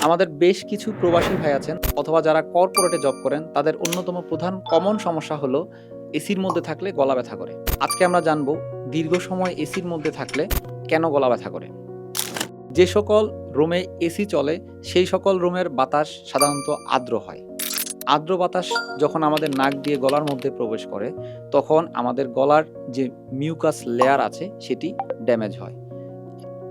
আমাদের বেশ কিছু প্রবাসী ভাই আছেন অথবা যারা কর্পোরেটে জব করেন, তাদের অন্যতম প্রধান কমন সমস্যা হলো এসির মধ্যে থাকলে গলা ব্যথা করে। আজকে আমরা জানব দীর্ঘ সময় এসির মধ্যে থাকলে কেন গলা ব্যথা করে? যে সকল রুমে এসি চলে, সেই সকল রুমের বাতাস সাধারণত আর্দ্র হয়। আর্দ্র বাতাস যখন আমাদের নাক দিয়ে গলার মধ্যে প্রবেশ করে, তখন আমাদের গলার যে মিউকাস লেয়ার আছে, সেটি ড্যামেজ হয়।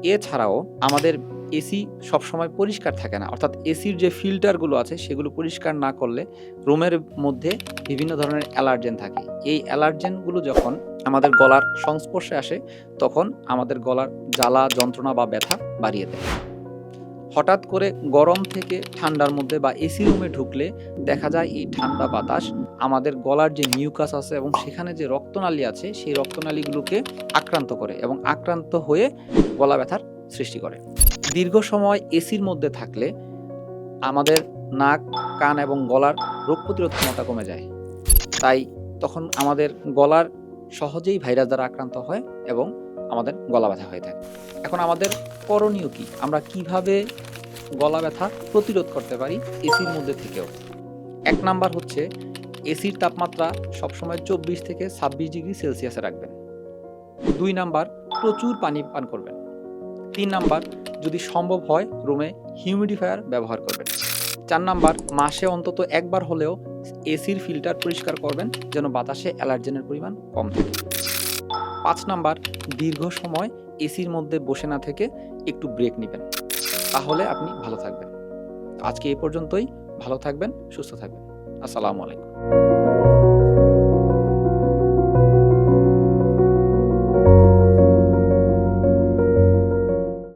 এছাড়াও আমাদের এসি সবসময় পরিষ্কার থাকে না। অর্থাৎ এসির যে ফিল্টারগুলো আছে, সেগুলো পরিষ্কার না করলে রুমের মধ্যে বিভিন্ন ধরনের অ্যালার্জেন থাকে। এই অ্যালার্জেনগুলো যখন আমাদের গলার সংস্পর্শে আসে, তখন আমাদের গলার জ্বালা, যন্ত্রণা বা ব্যথা বাড়িয়ে দেয়। হঠাৎ করে গরম থেকে ঠান্ডার মধ্যে বা এসি রুমে ঢুকলে দেখা যায় এই ঠান্ডা বাতাস আমাদের গলার যে মিউকাস আছে এবং সেখানে যে রক্তনালী আছে, সেই রক্তনালীগুলোকে আক্রান্ত করে এবং আক্রান্ত হয়ে গলা ব্যথার সৃষ্টি করে। দীর্ঘ সময় এসির মধ্যে থাকলে আমাদের নাক, কান এবং গলার রোগ প্রতিরোধ ক্ষমতা কমে যায়। তাই তখন আমাদের গলার সহজেই ভাইরাস দ্বারা আক্রান্ত হয় এবং আমাদের গলা ব্যথা হয়ে থাকে। এখন আমাদের করণীয় কি? আমরা কীভাবে গলা ব্যথা প্রতিরোধ করতে পারি এসির মধ্যে থেকেও? এক নাম্বার হচ্ছে এসির তাপমাত্রা সবসময় চব্বিশ থেকে ছাব্বিশ ডিগ্রি সেলসিয়াসে রাখবেন। দুই নাম্বার, প্রচুর পানি পান করবেন। তিন নাম্বার, যদি সম্ভব হয়, রুমে হিউমিডিফায়ার ব্যবহার করবেন। চার নাম্বার, মাসে অন্তত একবার হলেও এসির ফিল্টার পরিষ্কার করবেন, যেন বাতাসে অ্যালার্জেনের পরিমাণ কম থাকে। পাঁচ নাম্বার, দীর্ঘ সময় এসির মধ্যে বসে না থেকে একটু ব্রেক নেবেন। তাহলে আপনি ভালো থাকবেন। আজকে এ পর্যন্তই। ভালো থাকবেন, সুস্থ থাকবেন। আসসালামু আলাইকুম।